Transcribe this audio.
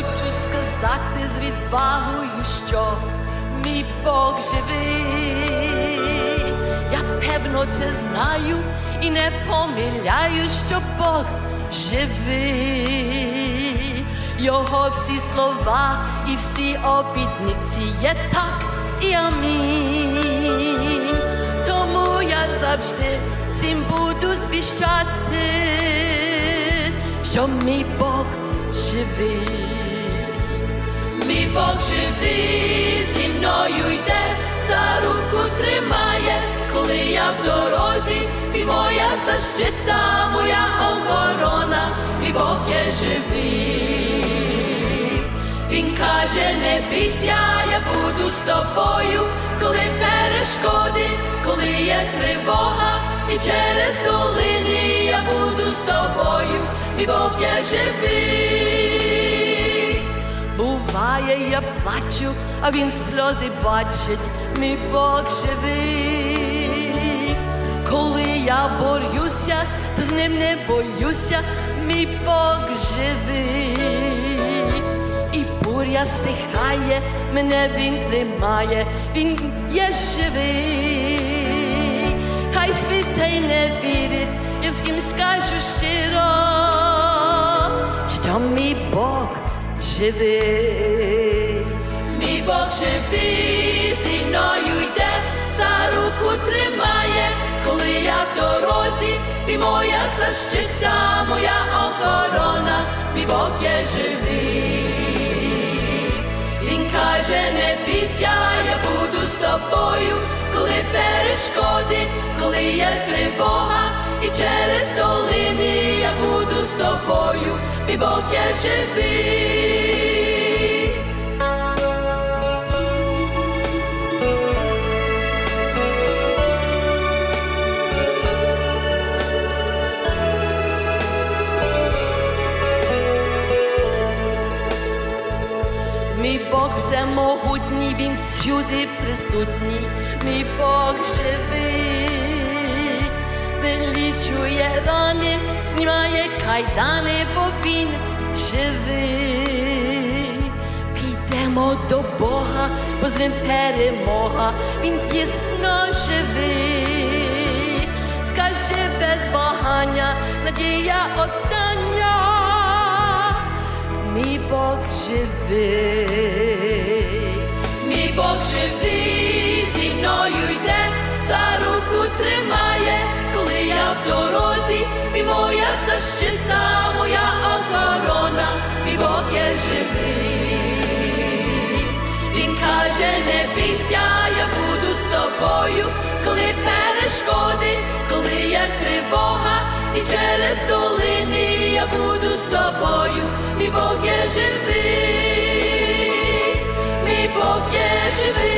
Хочу сказати з відвагою, що мій Бог живий. Я певно це знаю і не помиляю, що Бог живий. Його всі слова і всі обітниці є так і амінь. Тому я завжди всім буду звіщати, що мій Бог живий. Мій Бог живий, зі мною йде, за руку тримає, коли я в дорозі, він моя защита, моя охорона, мій Бог є живий. Він каже, не бійся, я буду з тобою, коли перешкоди, коли є тривога, і через долини я буду з тобою, мій Бог є живий. Буває, я плачу, а він сльози бачить, мій Бог живий. Коли я борюся, то з ним не боюся, мій Бог живий. І буря стихає, мене він тримає, він є живий. Хай світ цей не вірить, я всім скажу щиро, що мій Бог живий. Мій Бог живий, зі мною йде, за руку тримає, коли я в дорозі, і моя защита, моя охорона, мій Бог є живий. Він каже, не бійся, я буду з тобою, коли перешкоди, коли є тривога, і через долини я буду з тобою, мій Бог є живий. Мій Бог всемогутній, він всюди присутній, мій Бог живий, вилічує рани, знімає кайдани, бо він живий. Підемо до Бога, бо з ним перемога, він дійсно живий. Скажи без вагання, надія остання Бог живий, мій Бог живий, зі мною йде, за руку тримає, коли я в дорозі, і моя защита, моя охорона, мій Бог є живий. Він каже, не бійся, я буду з тобою, коли перешкоди, коли є тривога, і через долини я буду з тобою, мій Бог є живий, мій Бог є живий,